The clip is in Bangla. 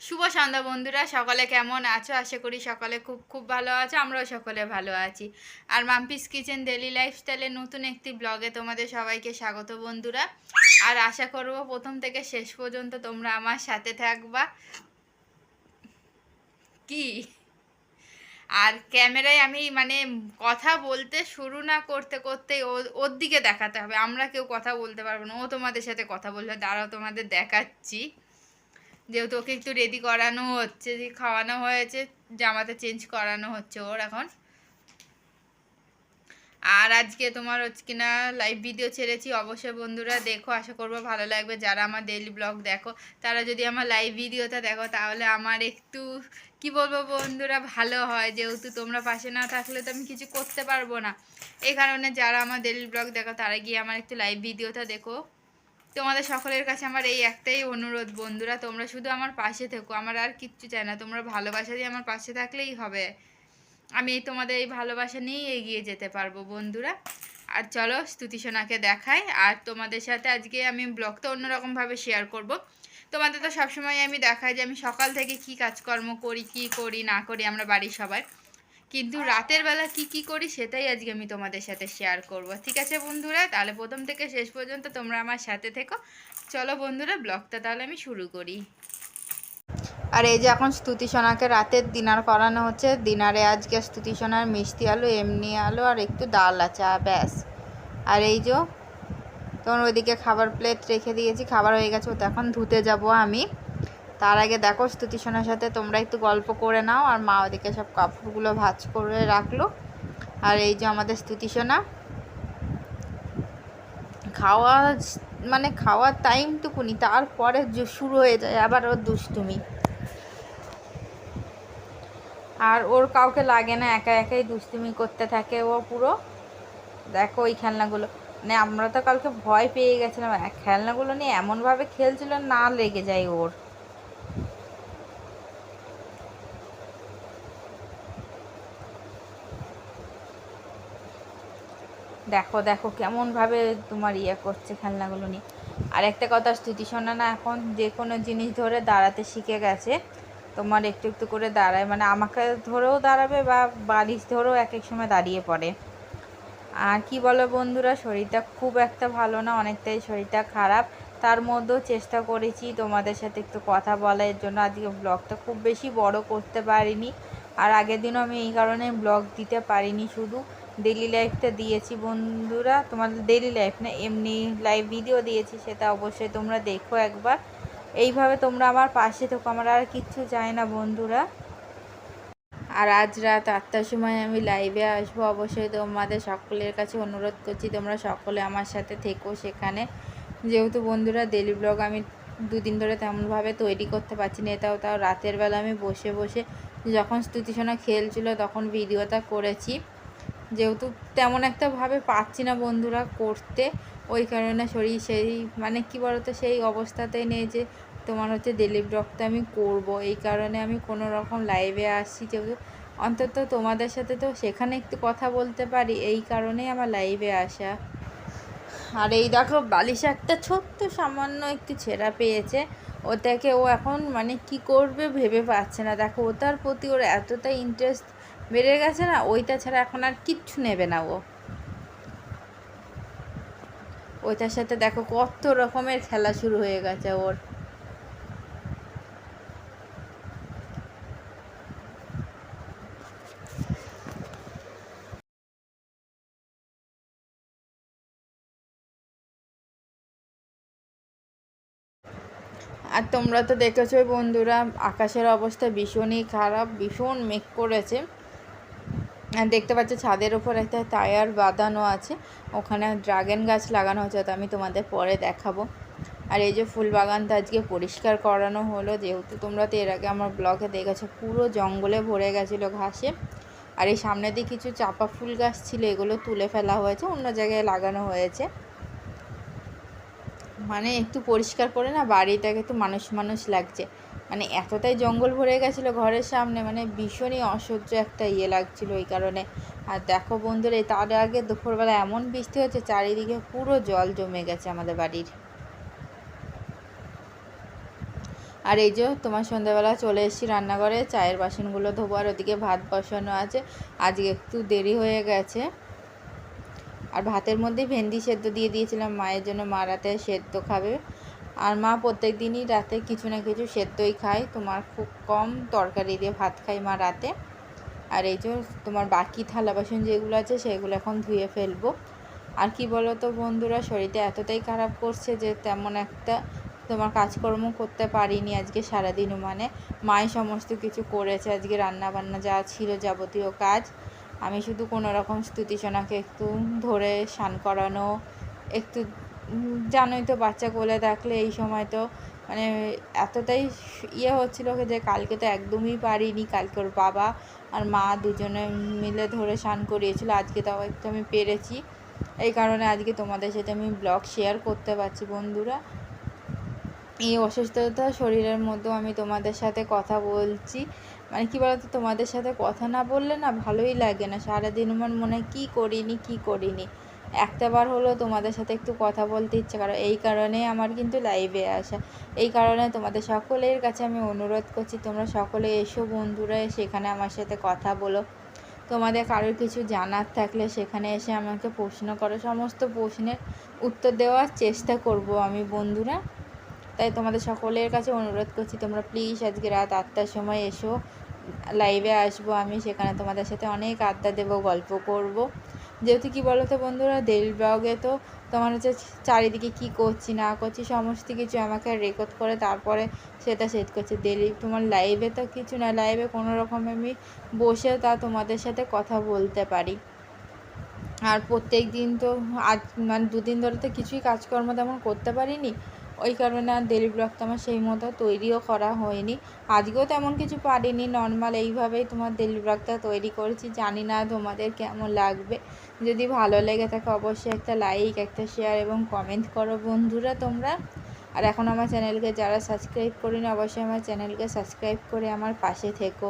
শুভ সন্ধ্যা বন্ধুরা, সকলে কেমন আছো? আশা করি সকলে খুব খুব ভালো আছো, আমরাও সকলে ভালো আছি। আর মাম্পিস কিচেন ডেলি লাইফস্টাইলের নতুন একটি ব্লগে তোমাদের সবাইকে স্বাগত বন্ধুরা। আর আশা করব প্রথম থেকে শেষ পর্যন্ত তোমরা আমার সাথে থাকবা। কি? আর ক্যামেরায় আমি মানে কথা বলতে শুরু না করতে করতে ওর দিকে দেখাতে হবে। আমরা কেউ কথা বলতে পারব না, ও তোমাদের সাথে কথা বলবে, দাঁড়াও তোমাদের দেখাচ্ছি। যেহেতু ওকে একটু রেডি করানো হচ্ছে, যে খাওয়ানো হয়েছে জামাতে চেঞ্জ করানো হচ্ছে ওর এখন। আর আজকে তোমার হচ্ছে কিনা লাইভ ভিডিও ছেড়েছি, অবশ্যই বন্ধুরা দেখো, আশা করব ভালো লাগবে। যারা আমার ডেইলি ব্লগ দেখো, তারা যদি আমার লাইভ ভিডিওটা দেখো, তাহলে আমার একটু, কি বলব বন্ধুরা, ভালো হয়। যেহেতু তোমরা পাশে না থাকলে তো আমি কিছু করতে পারব না। এই কারণে যারা আমার ডেইলি ব্লগ দেখো, তারা গিয়ে আমার একটু লাইভ ভিডিওটা দেখো। তোমাদের সকলের কাছে আমার এই একটাই অনুরোধ, বন্ধুরা, তোমরা শুধু আমার পাশে থেকো। আমার আর কিচ্ছু চাই না। তোমরা ভালোবাসা দিয়ে আমার পাশে থাকলেই হবে। আমি তোমাদের এই ভালোবাসা নিয়েই এগিয়ে যেতে পারব, বন্ধুরা। আর চলো স্তুতিসোনাকে দেখাই। আর তোমাদের সাথে আজকে আমি ব্লগটা অন্যরকমভাবে শেয়ার করব। তোমাদের তো সবসময় আমি দেখাই যে আমি সকাল থেকে কি কাজকর্ম করি, কি করি, না করি, আমরা বাড়ির সবাই। কিন্তু রাতের বেলা কি কি করি সেটাই আজকে আমি তোমাদের সাথে শেয়ার করব। ঠিক আছে বন্ধুরা? তাহলে প্রথম থেকে শেষ পর্যন্ত তোমরা আমার সাথে থেকো। চলো বন্ধুরা ব্লগটা তাহলে আমি শুরু করি। আর এই যে এখন স্তুতি সোনাকে রাতের ডিনার করানো হচ্ছে। ডিনারে আজকে স্তুতি সোনার মিষ্টি আলু, এমনি আলু আর একটু ডাল আছে ব্যাস। আর এই যে, তোমার ওইদিকে খাবার প্লেট রেখে দিয়েছি, খাবার হয়ে গেছে তো এখন ধুতে যাব আমি। তার আগে দেখো স্তুতি সোনার সাথে তোমরা একটু গল্প করে নাও, আর মা ওদিকে সব কাপড়গুলো ভাজ করে রাখল। আর এই যে আমাদের স্তুতি সোনা, খাওয়া মানে খাওয়ার টাইমটুকুনি তারপরে শুরু হয়ে যায়, আবার ওর দুষ্টুমি। আর ওর কাউকে লাগে না, একা একাই দুষ্টুমি করতে থাকে ও পুরো। দেখো ওই খেলনাগুলো। মানে আমরা তো কালকে ভয় পেয়ে গেছিলাম খেলনাগুলো নিয়ে এমনভাবে খেলছিল না লেগে যায় ওর। দেখো দেখো কেমনভাবে তোমার ইয়ে করছে খেলনাগুলো নিয়ে। আর একটা কথা স্থিতি শোনা না এখন যে কোনো জিনিস ধরে দাঁড়াতে শিখে গেছে। তোমার একটু একটু করে দাঁড়ায় মানে আমাকে ধরেও দাঁড়াবে বা বালিশ ধরেও এক এক সময় দাঁড়িয়ে পড়ে। আর কি বলো বন্ধুরা, শরীরটা খুব একটা ভালো না, অনেকটাই শরীরটা খারাপ। তার মধ্যেও চেষ্টা করেছি তোমাদের সাথে একটু কথা বলার জন্য। আজকে ব্লগটা খুব বেশি বড় করতে পারিনি। আর আগের দিনও আমি এই কারণে ব্লগ দিতে পারিনি শুধু। ডেলি লাইফটা দিয়েছি বন্ধুরা। তোমাদের ডেলি লাইফ না, এমনি লাইভ ভিডিও দিয়েছি, সেটা অবশ্যই তোমরা দেখো একবার। এইভাবে তোমরা আমার পাশে থেকো, আমার আর কিচ্ছু চাই না বন্ধুরা। আর আজ রাত আটটার সময় আমি লাইভে আসব। অবশ্যই তোমাদের সকলের কাছে অনুরোধ করছি, তোমরা সকলে আমার সাথে থেকো সেখানে। যেহেতু বন্ধুরা ডেলি ব্লগ আমি দুদিন ধরে তেমনভাবে তৈরি করতে পারছি না, এটাও তাও রাতের বেলা আমি বসে বসে যখন স্তুতিসোনা খেলছিল, তখন ভিডিওটা করেছি। যেহেতু তেমন একটা ভাবে পাচ্ছি না বন্ধুরা করতে, ওই কারণে শরীর সেই মানে কী বলতো, সেই অবস্থাতেই নেই যে তোমার হচ্ছে ডেলি ব্লগটা আমি করব। এই কারণে আমি কোনো রকম লাইভে আসছি যেহেতু অন্তত তোমাদের সাথে তো সেখানে একটু কথা বলতে পারি, এই কারণেই আমার লাইভে আসা। আর এই দেখো, বালিশ একটা ছোট্ট সামান্য একটু ছেঁড়া পেয়েছে। ওটাকে ও এখন মানে কি করবে ভেবে পাচ্ছে না। দেখো, ওটার প্রতি ওর এতটা ইন্টারেস্ট বেড়ে গেছে না, ওইটা ছাড়া এখন আর কিচ্ছু নেবে না ও। ওইটার সাথে দেখো কত রকমের খেলা শুরু হয়ে গেছে ওর। আর তোমরা তো দেখেছ বন্ধুরা, আকাশের অবস্থা ভীষণই খারাপ, ভীষণ মেঘ করেছে। দেখতে পাচ্ছ ছাদের ওপর একটা টায়ার বাঁধানো আছে। ওখানে ড্রাগন গাছ লাগানো হচ্ছে তো আমি তোমাদের পরে দেখাবো। আর এই যে ফুল বাগানটা আজকে পরিষ্কার করানো হলো, যেহেতু তোমরা তো এর আগে আমার ব্লগে দেখেছ, পুরো জঙ্গলে ভরে গেছিল ঘাসে। আর এই সামনে দিয়ে কিছু চাপা ফুল গাছ ছিল, এগুলো তুলে ফেলা হয়েছে, অন্য জায়গায় লাগানো হয়েছে। মানে একটু পরিষ্কার করে না, বাড়িটাকে একটু মানুষ মানুষ লাগছে। মানে এতটাই জঙ্গল ভরে গেছিল ঘরের সামনে মানে ভীষণই অসহ্য একটা ইয়ে লাগছিল ওই কারণে। আর দেখো বন্ধুরা, তার আগে দুপুরবেলা এমন বৃষ্টি হচ্ছে, চারিদিকে পুরো জল জমে গেছে আমাদের বাড়ির। আর এই যে তোমার সন্ধ্যাবেলা চলে এসেছি রান্নাঘরে, চায়ের বাসনগুলো ধোবো আর ওদিকে ভাত বসানো আছে। আজকে একটু দেরি হয়ে গেছে। আর ভাতের মধ্যে ভেন্ডি সেদ্ধ দিয়ে দিয়েছিলাম, মায়ের জন্য মা রাতে সেদ্ধ খাবে। আর মা প্রত্যেক দিনই রাতে কিছু না কিছু সেদ্ধই খায়। তোমার খুব কম তরকারি দিয়ে ভাত খায় মা রাতে। আর এই যে তোমার বাকি থালা বাসন যেগুলো আছে, সেগুলো এখন ধুয়ে ফেলব। আর কি বলো তো বন্ধুরা, শরীরটা এতটাই খারাপ করছে যে তেমন একটা তোমার কাজকর্ম করতে পারিনি আজকে সারাদিনও মানে মাই সমস্ত কিছু করেছে আজকে রান্না বান্না যা ছিল যাবতীয় কাজ। আমি শুধু কোনো রকম স্তুতিসোনাকে একটু ধরে স্নান করানো, একটু জানোই তো বাচ্চা কোলে থাকলে এই সময় তো মানে এতটাই ইয়ে হচ্ছিল যে কালকে তো একদমই পারিনি, কালকে ওর বাবা আর মা দুজনে মিলে ধরে স্নান করিয়েছিল, আজকে তাও একটু আমি পেরেছি। এই কারণে আজকে তোমাদের সাথে আমি ব্লগ শেয়ার করতে পারছি বন্ধুরা। এই অসুস্থতা শরীরের মধ্যেও আমি তোমাদের সাথে কথা বলছি। মানে কী বলতো, তোমাদের সাথে কথা না বললে না ভালোই লাগে না। সারাদিন আমার মনে হয় কী করিনি কী করিনি। একটাবার হলো তোমাদের সাথে একটু কথা বলতে ইচ্ছে করে। এই কারণে আমার কিন্তু লাইভে আসা। এই কারণে তোমাদের সকলের কাছে আমি অনুরোধ করছি, তোমরা সকলে এসো বন্ধুরা, সেখানে আমার সাথে কথা বলো। তোমাদের কারোর কিছু জানার থাকলে সেখানে এসে আমাকে প্রশ্ন করো। সমস্ত প্রশ্নের উত্তর দেওয়ার চেষ্টা করব আমি বন্ধুরা। তাই তোমাদের সকলের কাছে অনুরোধ করছি, তোমরা প্লিজ আজকে রাত আটটার সময় এসো। লাইভে আসব আমি, সেখানে তোমাদের সাথে অনেক আড্ডা দেবো, গল্প করব। যেহেতু কি বলো তো বন্ধুরা ডেল ব্লগে তো তোমার হচ্ছে চারিদিকে কি করছি, না করছি, সমস্ত কিছু আমাকে রেকর্ড করে তারপরে সেটা সেট করছে। ডেলি তোমার লাইভে তো কিছু না লাইভে কোনো রকম আমি বসে তা তোমাদের সাথে কথা বলতে পারি। আর প্রত্যেক দিন তো আজ মানে দুদিন ধরে তো কিছুই কাজকর্ম তেমন করতে পারিনি। ওই কারণে আর ডেলি ব্লগটা আমার সেই মতো তৈরিও করা হয়নি। আজকেও তেমন কিছু পারিনি নর্মাল এইভাবেই তোমার ডেলি ব্লগটা তৈরি করেছি। জানি না তোমাদের কেমন লাগবে। যদি ভালো লেগে থাকে অবশ্যই একটা লাইক একটা শেয়ার এবং কমেন্ট করো বন্ধুরা তোমরা। আর এখন আমার চ্যানেলকে যারা সাবস্ক্রাইব করিনি, অবশ্যই আমার চ্যানেলকে সাবস্ক্রাইব করে আমার পাশে থেকো।